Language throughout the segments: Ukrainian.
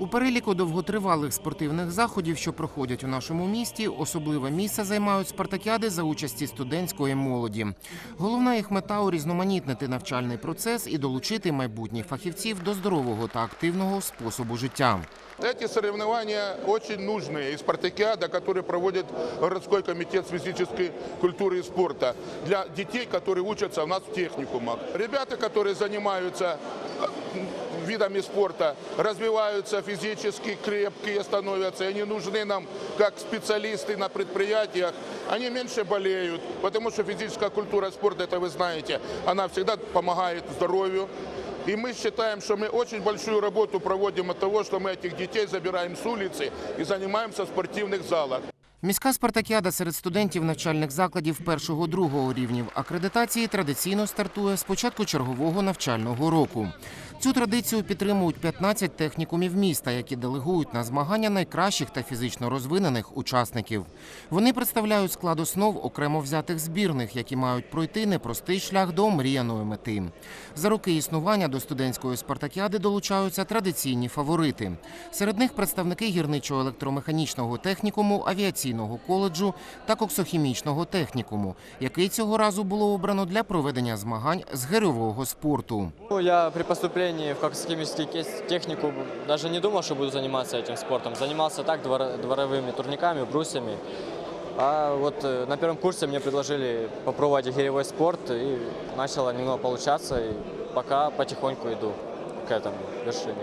У переліку довготривалих спортивних заходів, що проходять у нашому місті, особливе місце займають спартакіади за участі студентської молоді. Головна їх мета урізноманітнити навчальний процес і долучити майбутніх фахівців до здорового та активного способу життя. Эти соревнования очень нужные. И спартакиада, который проводит городской комитет физической культуры и спорта для детей, которые учатся у нас в техникумах. Ребята, которые занимаются э, видами спорта, развиваются физически, крепкие становятся. Они нужны нам как специалисты на предприятиях. Они меньше болеют, потому что физическая культура и спорт, это вы знаете, она всегда помогает здоровью. И мы считаем, что мы очень большую работу проводим от того, что мы этих детей забираем с улицы и занимаемся в спортивных залах. Міська спартакіада серед студентів навчальних закладів першого-другого рівнів акредитації традиційно стартує з початку чергового навчального року. Цю традицію підтримують 15 технікумів міста, які делегують на змагання найкращих та фізично розвинених учасників. Вони представляють склад основ окремо взятих збірних, які мають пройти непростий шлях до омріяної мети. За роки існування до студентської спартакіади долучаються традиційні фаворити. Серед них представники гірничого електромеханічного технікуму, авіаційного коледжу та коксохімічного технікуму, який цього разу було обрано для проведення змагань з гирьового спорту. Ну, Я при поступлении в коксохимический кес- техникум даже не думал, что буду заниматься этим спортом. Занимался так двор- дворовыми турниками, брусьями. А вот э, на первом курсе мне предложили попробовать гиревой спорт, и начало немного получаться, и пока потихоньку иду к этому вершине.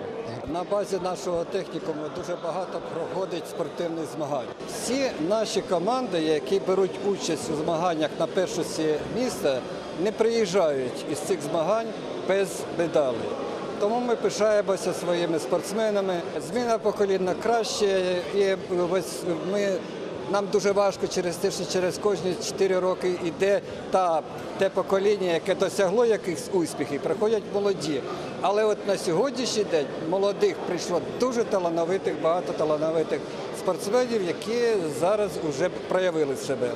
На базі нашого технікуму дуже багато проходить спортивних змагань. Всі наші команди, які беруть участь у змаганнях на першості міста, не приїжджають із цих змагань без медалей. Тому ми пишаємося своїми спортсменами. Зміна покоління краще, і ми. Нам дуже важко через те, що через кожні 4 роки йде та те покоління, яке досягло якихось успіхів, приходять молоді. Але от на сьогоднішній день молодих прийшло дуже талановитих, багато талановитих спортсменів, які зараз вже проявили себе.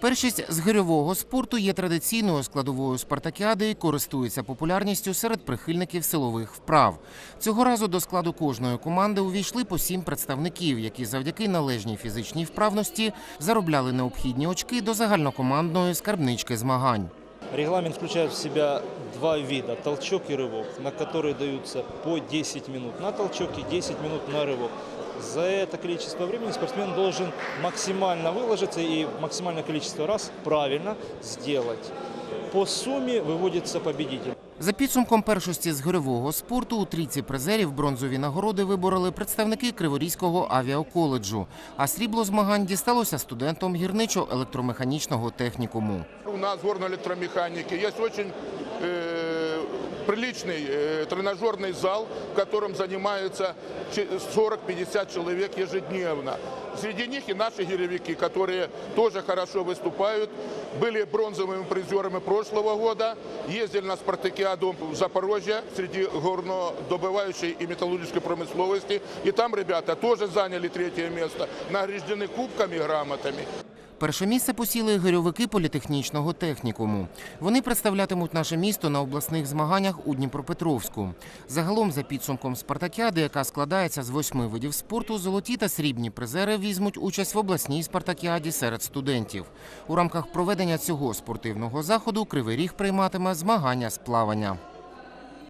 Першість з гирьового спорту є традиційною складовою спартакіади і користується популярністю серед прихильників силових вправ. Цього разу до складу кожної команди увійшли по сім представників, які завдяки належній фізичній вправності заробляли необхідні очки до загальнокомандної скарбнички змагань. Регламент включает в себя два вида – толчок и рывок, на которые даются по 10 минут на толчок и 10 минут на рывок. За это количество времени спортсмен должен максимально выложиться и максимальное количество раз правильно сделать. По сумме выводится победитель. За підсумком першості з гривого спорту у трійці призерів бронзові нагороди вибороли представники Криворізького авіаколеджу, а срібло змагань дісталося студентам гірничо-електромеханічного технікуму. У нас горно електромеханіки є э, приличный э, тренажерный зал, в котором занимаются че- 40-50 человек ежедневно. Среди них и наши гиревики, которые тоже хорошо выступают, были бронзовыми призерами прошлого года, ездили на спартакиаду в Запорожье среди горнодобывающей и металлургической промысловости. И там ребята тоже заняли третье место, награждены кубками и грамотами. Перше місце посіли гирьовики політехнічного технікуму. Вони представлятимуть наше місто на обласних змаганнях у Дніпропетровську. Загалом, за підсумком спартакіади, яка складається з восьми видів спорту, золоті та срібні призери візьмуть участь в обласній спартакіаді серед студентів. У рамках проведення цього спортивного заходу Кривий Ріг прийматиме змагання з плавання.